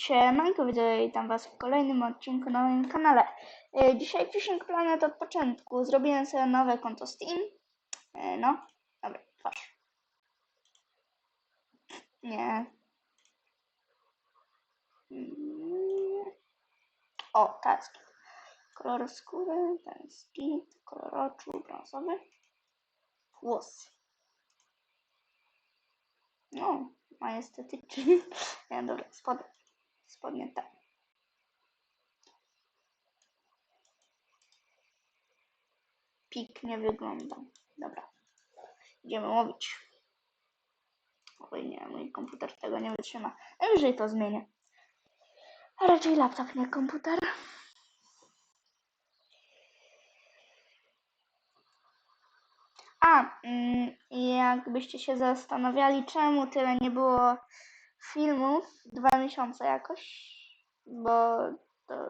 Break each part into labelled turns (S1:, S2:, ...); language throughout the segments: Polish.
S1: Siemanko, witam Was w kolejnym odcinku na moim kanale. E, Dzisiaj 10 planet od początku. Zrobiłem sobie nowe konto Steam. E, No, dobra, twarz. Nie. Mm. O, tak. Kolor skóry, ten git, kolor oczu, brązowy. Włosy. No, majestetyczny. Nie, dobra, spodnie. Spodnie tak. Piknie wygląda. Dobra. Idziemy łowić. Oj nie, mój komputer tego nie wytrzyma. Najwyżej to zmienię. A raczej laptop, nie komputer. A, mm, jakbyście się zastanawiali, czemu tyle nie było filmów, dwa miesiące jakoś, bo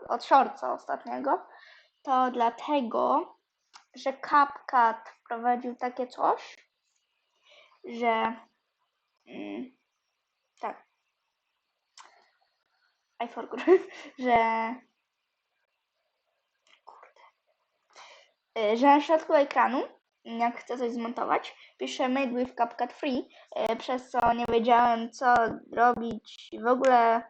S1: od shortsa ostatniego, to dlatego, że CapCut wprowadził takie coś, że mm, tak, I forgot, że kurde, y, że na środku ekranu jak chcę coś zmontować, piszę made with CapCut Free, e, przez co nie wiedziałem co robić w ogóle,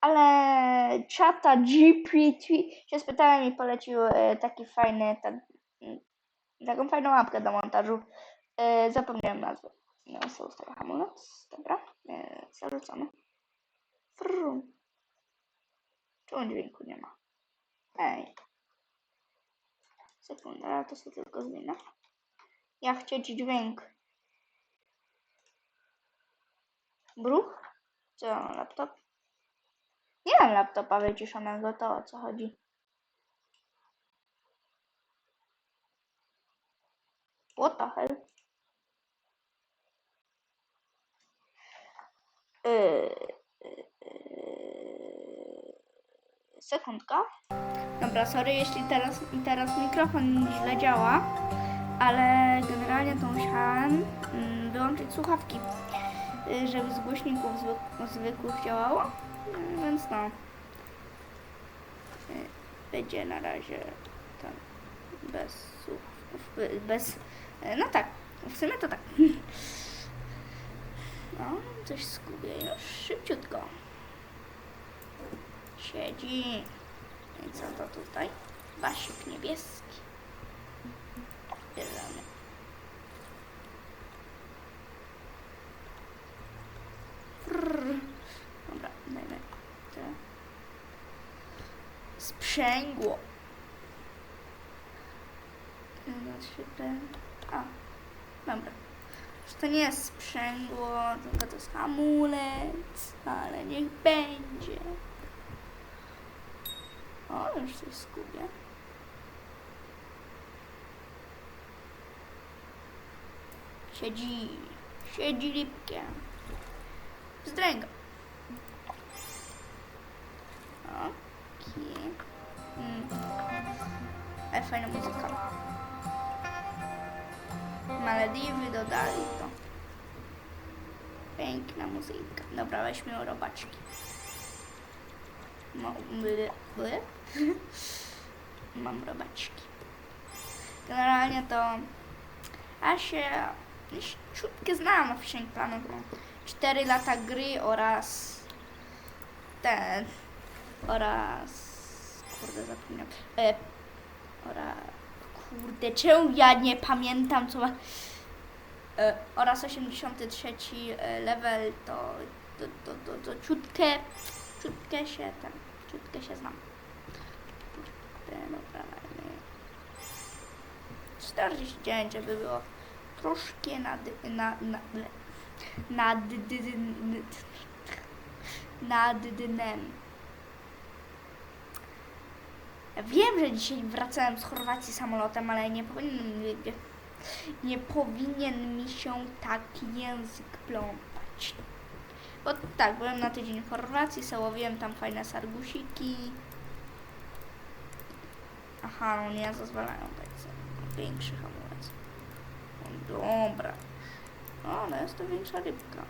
S1: ale czata GPT się spytałem i polecił e, taki fajny, taką fajną łapkę do montażu. E, Zapomniałem nazwy. No, są ustawia hamulec, dobra, zarzucamy. Frum. Czemu dźwięku nie ma? Ej. Sekunda, to sobie tylko zmienię. Ja chcieć dźwięk. Bruch? Co, laptop? Nie mam laptopa wyciszonego, to o co chodzi? What the hell? Yy, yy, sekundka. Dobra, sorry, jeśli teraz, teraz mikrofon źle działa, ale generalnie to musiałem mm, wyłączyć słuchawki, y, żeby z głośników zwyk- zwykłych działało, Y, więc no. Y, Będzie na razie tam bez słuchawków, bez, no tak, w sumie to tak. No, coś skubię już szybciutko. Siedzi. I co to tutaj? Wasik niebieski. Bierzemy. Frrr. Dobra, dajmy te. Sprzęgło. Na trzy te. A, dobra. To nie jest sprzęgło, tylko to jest hamulec, ale niech będzie. O, już coś skubię. Siedzi, siedzi lipkiem. Zdręga. Okej. Mm. Ale fajna muzyka. Malediwy dodali to. Piękna muzyka. Dobra, weźmy robaczki. No, byle, byle. Mam robaczki. Generalnie to ja się ciutkę znam na Fishing Planet, bo 4 lata gry oraz ten oraz kurde zapomniałem. E, oraz kurde czemu ja nie pamiętam co ma e, oraz 83 e, level to to, to, to, to ciutkę ciutkę się tam ciutkę się znam. Kurde dobra dajmy 49 żeby było troszkę nad na, na, nad nad dnem ja wiem, że dzisiaj wracałem z Chorwacji samolotem, ale nie powinien mi, nie powinien mi się tak język plątać. Bo tak, byłem na tydzień w Chorwacji, załowiłem tam fajne sargusiki. Aha, no nie zezwalają dać sobie większy hamulec. No dobra. O, ale jest to większa rybka.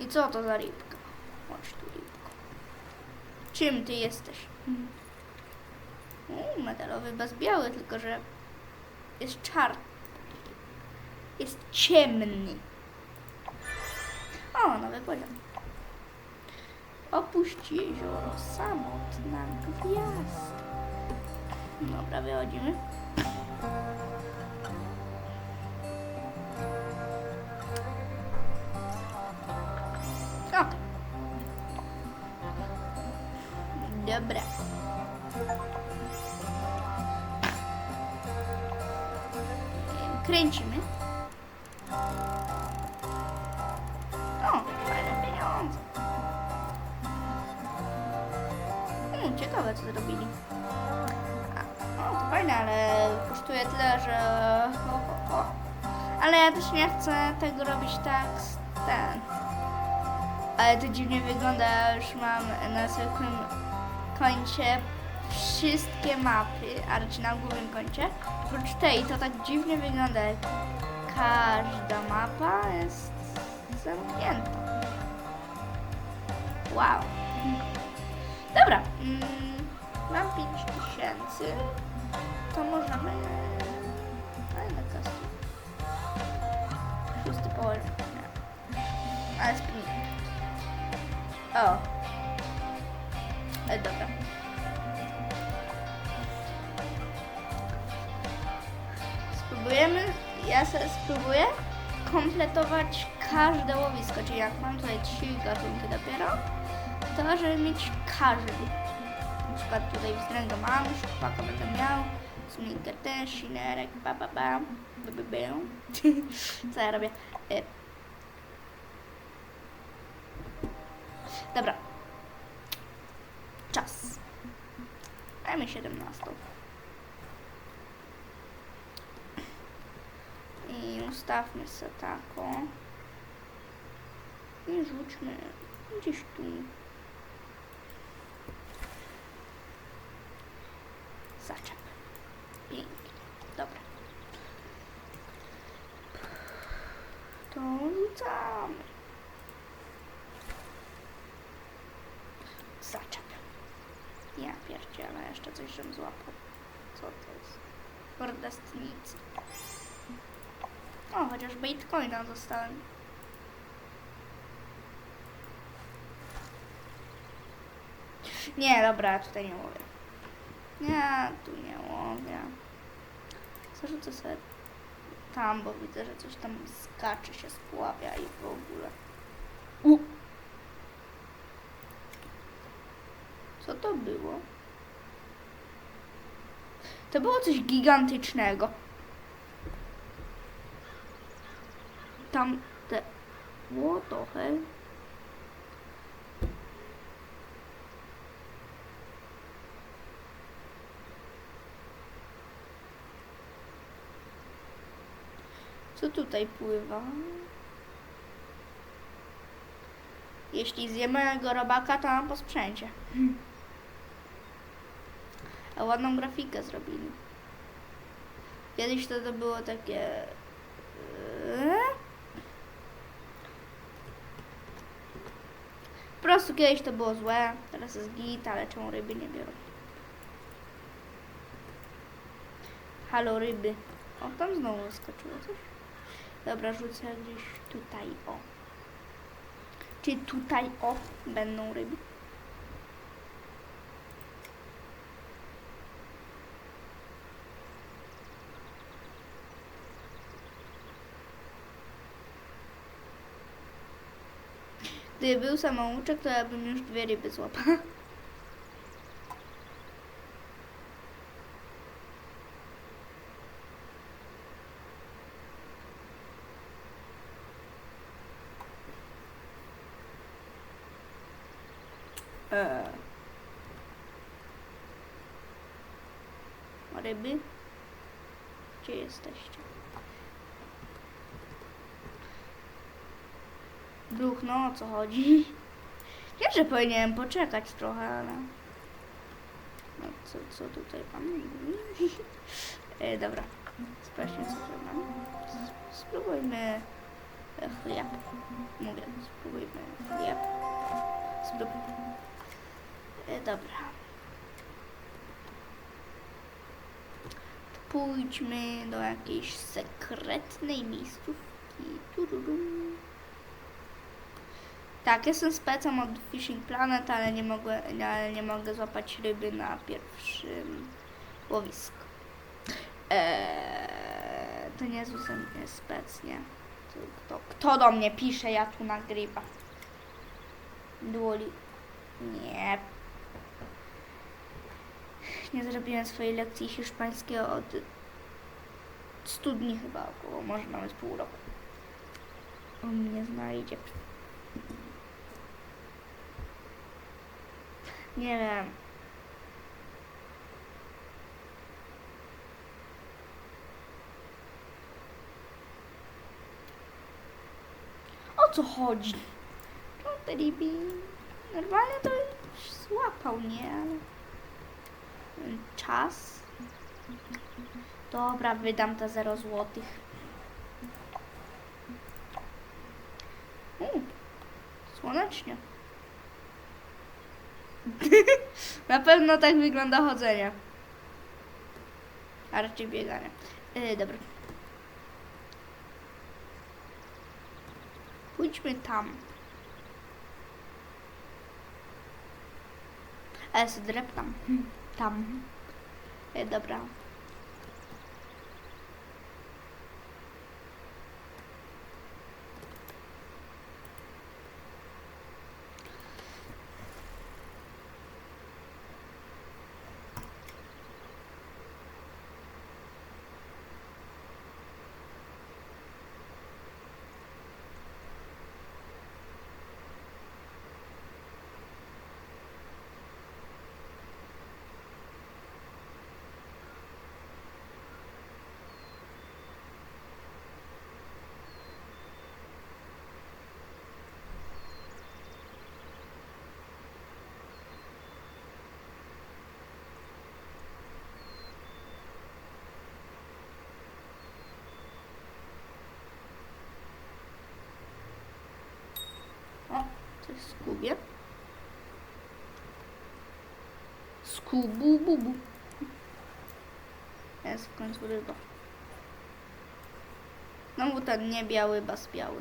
S1: I co to za rybka? Chodź tu, rybko. Czym ty jesteś? U, metalowy bez biały, tylko że jest czarny. Jest ciemny. O, nowy poziom. Opuść jezioro, samotna gwiazda. Dobra, wychodzimy. Kręcimy. O, fajne pieniądze. Hmm, ciekawe co zrobili. A, o, to fajne, ale kosztuje tyle, że... O, o, o. Ale ja też nie chcę tego robić tak ten. Ale to dziwnie wygląda, już mam na zwykłym koncie wszystkie mapy, a raczej na głównym koncie. Oprócz tej to tak dziwnie wygląda, każda mapa jest zamknięta. Wow. Dobra, mm, mam 5000, to możemy... Fajne kaski. Szósty poziom. Nie. Ale spinning. O. E, dobra. Spróbujemy, ja sobie spróbuję kompletować każde łowisko, czyli jak mam tutaj trzy gatunki dopiero, to żeby mieć każdy. Na przykład tutaj wstręga mam, szpaka będę miał, sminker też, sinerek, ba ba ba, ba ba ba. Co ja robię? E. Dobra. Czas. Dajmy 17. I ustawmy sobie taką. I rzućmy gdzieś tu. Zaczep. Pięknie. Dobra. To rzucamy. Zaczep. Ja pierdzielę, jeszcze coś żem złapał. Co to jest? Kordestnicy. O, chociaż bitcoina dostałem. Nie, dobra, tutaj nie łowię. Nie, tu nie łowię. Zarzucę sobie tam, bo widzę, że coś tam skacze, się spławia i w ogóle. U. Co to było? To było coś gigantycznego. Tam te... What the hell? Co tutaj pływa? Jeśli zjemy go robaka, to mam po sprzęcie. A ładną grafikę zrobili. Kiedyś to, to było takie... Eee? Po prostu kiedyś to było złe, teraz jest git, ale czemu ryby nie biorą? Halo ryby. O, tam znowu wyskoczyło coś. Dobra, rzucę gdzieś tutaj, o. Czy tutaj, o, będą ryby? Gdyby był samouczek, to ja bym już dwie ryby złapała. Eee. Ryby? Gdzie jesteście? Duch, no o co chodzi? Wiem, że powinienem poczekać trochę, ale... No co, co tutaj pan mówi? e, dobra, sprawdźmy co mam. Spróbujmy chleb. Mówię, spróbujmy chleb. Zbyt... E, Dobra. Pójdźmy do jakiejś sekretnej miejscówki. Tak, jestem specem od Fishing Planet, ale nie mogę, ale nie mogę złapać ryby na pierwszym łowisku. Eee, to nie jest spec, nie. To, kto, kto do mnie pisze, ja tu nagrywam. Duoli. Nie. Nie zrobiłem swojej lekcji hiszpańskiego od 100 dni chyba około, może nawet pół roku. On mnie znajdzie. Nie wiem. O co chodzi? No. Normalnie to złapał, nie? Czas? Dobra, wydam te 0 złotych. Słonecznie. Na pewno tak wygląda chodzenie. A raczej bieganie. Yy, dobra. Pójdźmy tam. Ale se dreptam. Tam. Yy, dobra. Skubie. Skubububu. Jest w końcu ryba. No bo ten nie biały, bas biały.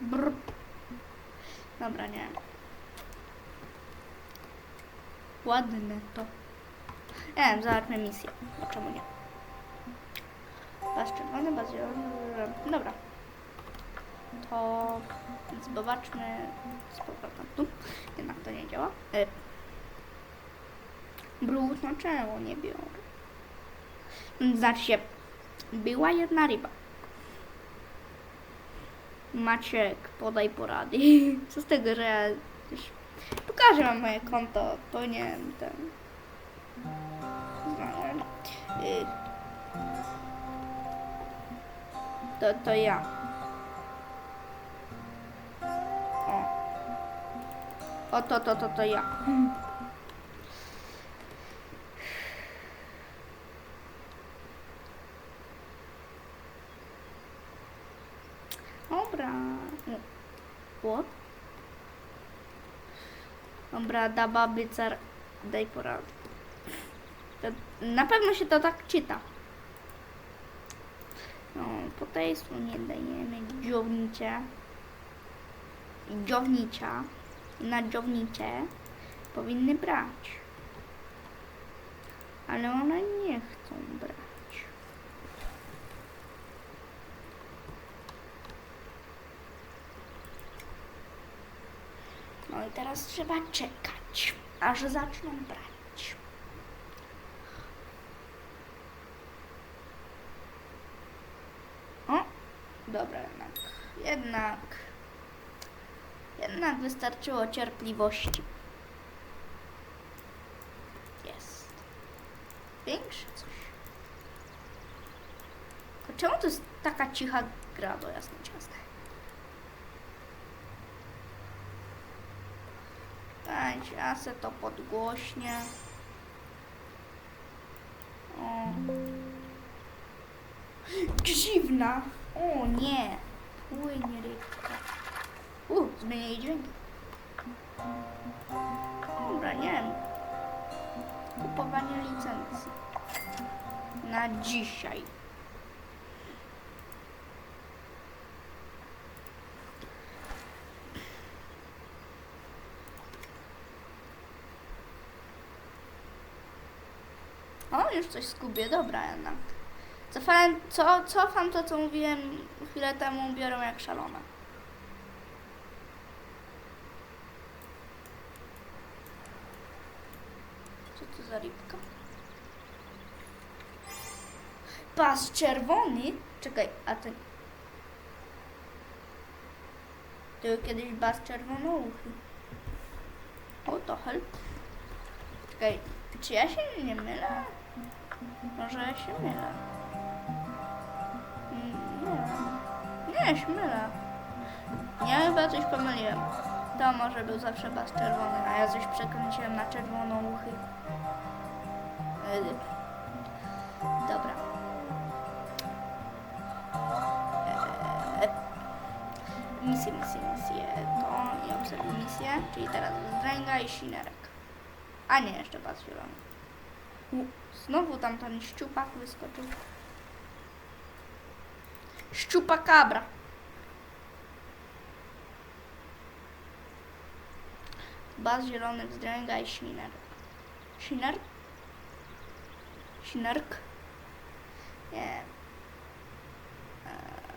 S1: Brr. Dobra, nie. Ładne to. Wiem, zobaczmy misję. Czemu nie? Bas czerwony, bas zielony. Dobra. To zobaczmy z powrotem tu. Jednak to nie działa. E. Brud, no czemu nie biorę? Znaczy się, była jedna ryba. Maciek, podaj porady. Co z tego, że ja już pokażę wam moje konto, to nie wiem, ten... Y. To, to ja. O to, to, to, to ja. Dobra. What? Dobra, da baby car... Daj porady. To, na pewno się to tak czyta. No, po tej dajemy dziownicze. Dziownicza. Na dziownicze powinny brać. Ale one nie chcą brać. No i teraz trzeba czekać, aż zaczną brać. O, dobra jednak. Jednak. Jednak wystarczyło cierpliwości. Jest. Większe coś. Czemu to jest taka cicha gra do jasnej ciasta? Dajcie, ja se to podgłośnie. O. Dziwna. O nie. Płynie rybka. U, zmieniaj dźwięk. Dobra, nie wiem. Kupowanie licencji. Na dzisiaj. O, już coś skubię, dobra jednak. Cofałem, co, cofam to, co mówiłem chwilę temu, biorą jak szalona. Co to za rybka? Pas czerwony? Czekaj, a ten... To był kiedyś bas czerwonouchy. O, to help. Czekaj, czy ja się nie mylę? Może ja się mylę. Nie. Nie, się mylę. Ja chyba coś pomyliłem. To może był zawsze bas czerwony, a ja coś przekręciłem na czerwoną uchy. Obserwuj misję, czyli teraz Zdręga i Sinerek. A nie, jeszcze bas zielony. Znowu tam ten szczupak wyskoczył. Szczupakabra. Baz zielony, wzdręga i śminerek. Śminerk? Śminerk? Nie. Eee.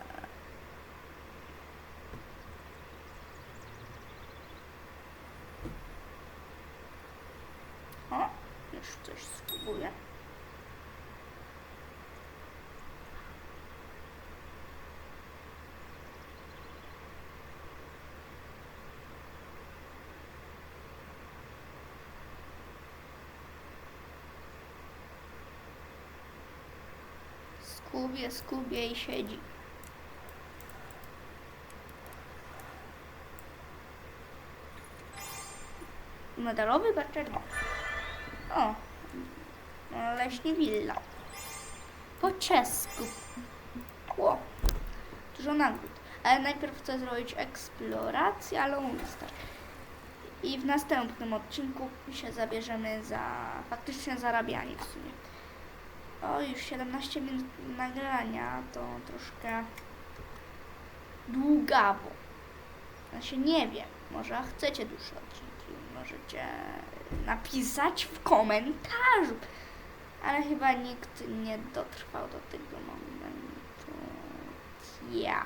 S1: O, już coś spróbuję. Skubie, skubie i siedzi. Medalowy barczernik. O, no, leśni willa. Po czesku. Ło, dużo nagród. Ale najpierw chcę zrobić eksplorację, ale wystarczy. I w następnym odcinku się zabierzemy za faktycznie zarabianie w sumie. O, już 17 minut nagrania, to troszkę długawo. Znaczy nie wiem, może chcecie dłuższe odcinki, możecie napisać w komentarzu. Ale chyba nikt nie dotrwał do tego momentu. Ja.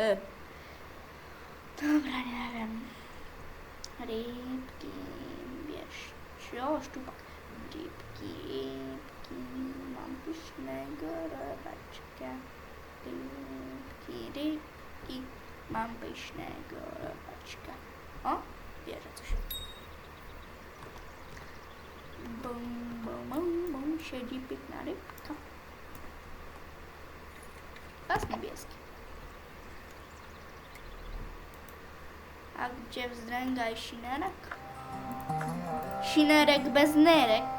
S1: Y. Dobra, nie wiem. Rybki, bierzcie, o, szczupak. Rybki, rybki, mam pysznego robaczka. Rybki, rybki, mam pysznego robaczka. O, bierze coś. Bum, bum, bum, bum, siedzi piękna rybka. Pas niebieski. A gdzie wzdręga i sinerek? Sinerek bez nerek.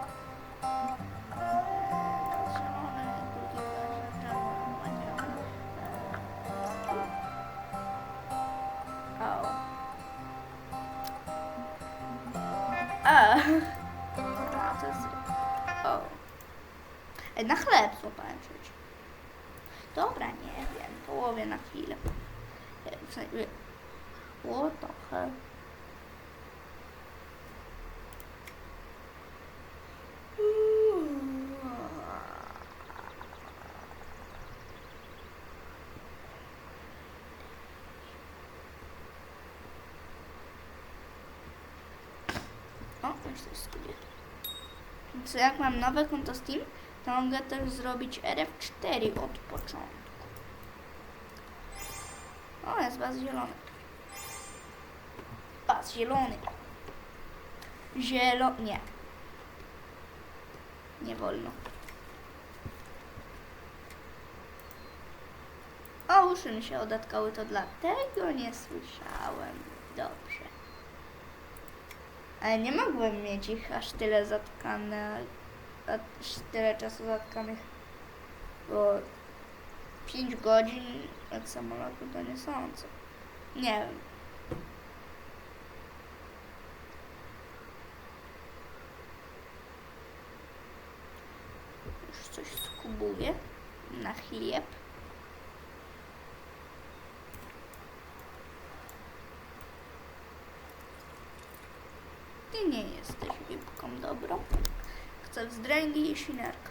S1: Skupię. Co jak mam nowe konto Steam, to mogę też zrobić RF4 od początku. O, jest baz zielony. Baz zielony. Zielo... nie. Nie wolno. O, uszy mi się odatkały, to dlatego nie słyszałem. Dobrze. Ale nie mogłem mieć ich aż tyle zatkane, aż tyle czasu zatkanych, bo 5 godzin od samolotu to nie sądzę. Nie wiem. Już coś skubuję na chleb. Chcę wzdręgi i sinerka.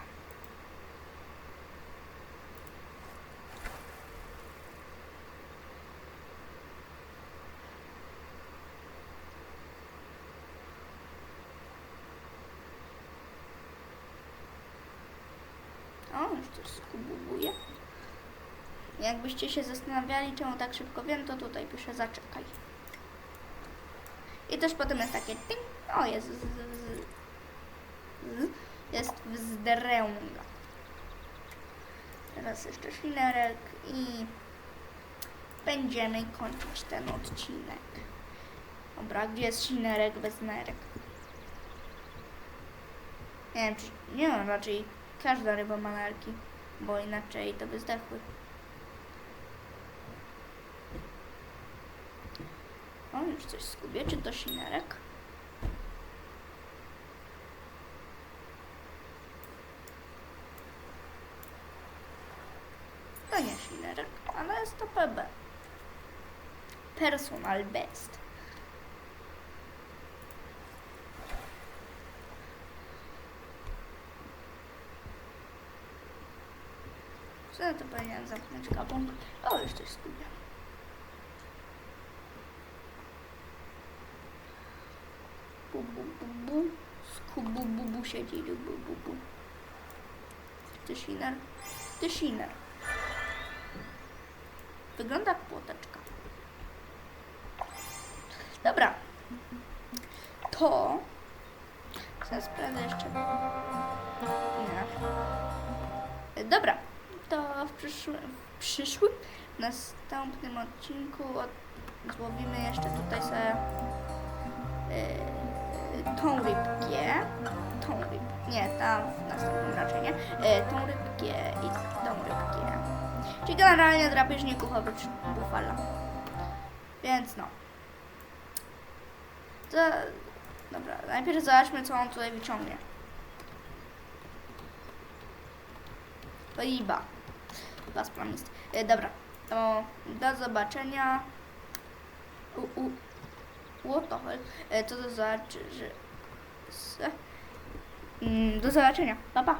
S1: O, już coś skubuje. Jakbyście się zastanawiali, czemu tak szybko wiem, to tutaj piszę zaczekaj. I też potem jest takie ting. O, jest z, z, z, z, jest wzdręga. Teraz jeszcze szlinerek i będziemy kończyć ten odcinek. Dobra, gdzie jest szlinerek bez nerek? Nie wiem, czy, nie wiem, raczej każda ryba ma nerki, bo inaczej to by zdechły. O, już coś skubię, czy to sinerek? To nie sinerek, ale jest to PB. Personal best. Co ja to powinienem zamknąć kabą? O, już coś skubię. Bu, bu, bu, bu. Skubu, bu, bu siedzi, bu, bu, bu, bu. Ty siner? Ty siner. Wygląda jak płoteczka. To... Zaraz sprawdzę jeszcze. Dobra. To w przyszłym, w przyszłym, następnym odcinku od, złowimy jeszcze tutaj sobie yy, tą rybkę. Tą rybkę. Nie, tam w następnym raczej nie. Yy, tą rybkę i tą rybkę. Czyli generalnie drapieżników oprócz bufala. Więc no. To, dobra, najpierw zobaczmy co on tutaj wyciągnie. To Iba. Iba splamist. E, dobra, to do zobaczenia. U, u, what the hell? E, to do s- Mm, Do zobaczenia. Pa, pa.